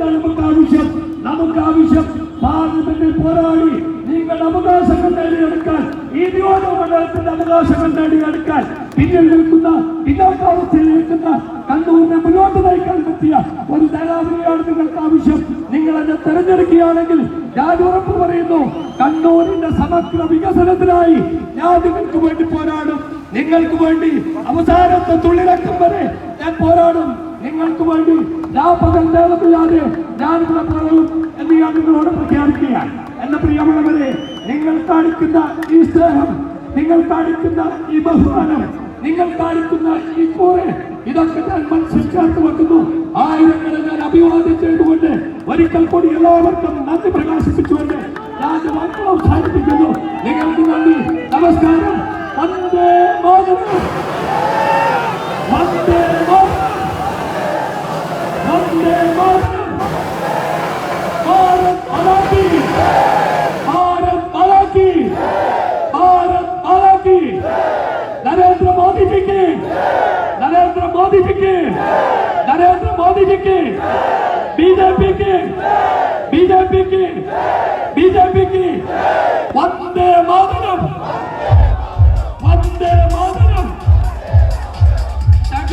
തെരഞ്ഞെടുക്കുകയാണ് നമുക്ക് ആവശ്യം. നമുക്ക് ആവശ്യം. പാർലമെന്റിൽ പോരാടി. നിങ്ങളുടെ അവകാശങ്ങൾ നേടിയെടുക്കാൻ ഈ നിയോജക മണ്ഡലത്തിന്റെ അവകാശങ്ങൾ നേടിയെടുക്കാൻ പിന്നിൽ നിൽക്കുന്ന പിന്നോക്കാവസ്ഥയിൽ നിൽക്കുന്ന കണ്ണൂരിനെ മുന്നോട്ട് നയിക്കാൻ പറ്റിയ ഒരു ധനാധിപതിയാണ് നിങ്ങൾക്ക് ആവശ്യം. നിങ്ങൾ എന്നെ തെരഞ്ഞെടുക്കുകയാണെങ്കിൽ ഞാൻ ഉറപ്പ് പറയുന്നു കണ്ണൂരിന്റെ സമഗ്ര വികസനത്തിനായി ഞാൻ നിങ്ങൾക്ക് വേണ്ടി പോരാടും. നിങ്ങൾക്ക് വേണ്ടി അവസാനത്തെ തുള്ളിലക്കം വരെ ഞാൻ പോരാടും. നിങ്ങൾക്ക് വേണ്ടി ഞാൻ ഞാനിവിടെ പറയും എന്ന് ഞാൻ നിങ്ങളോട് പ്രഖ്യാപിക്കുകയാണ്. എന്ന പ്രിയമുള്ളവരെ നിങ്ങൾ കാണിക്കുന്ന ഈ സ്നേഹം നിങ്ങൾ കാണിക്കുന്ന ഈ ബഹുമാനം നിങ്ങൾ കാണിക്കുന്ന ഈ കൂറ് ഇതൊക്കെ ഞാൻ മനസ്സിൽ ചേർത്ത് വെക്കുന്നു. ആയിരങ്ങളെ ഞാൻ അഭിവാദ്യം ചെയ്തുകൊണ്ട് ഒരിക്കൽ കൂടി എല്ലാവർക്കും നന്ദി പ്രകാശിപ്പിച്ചുകൊണ്ട് ഞാൻ എന്റെ വാക്കുകൾ അവസാനിപ്പിക്കുന്നു. നിങ്ങൾക്ക് നന്ദി. നമസ്കാരം. വന്ദേ മാതരം. నరేంద్ర మోదీజీకి నరేంద్ర మోదీజీకి నరేంద్ర మోదీజీకి బీజేపీకి బీజేపీకి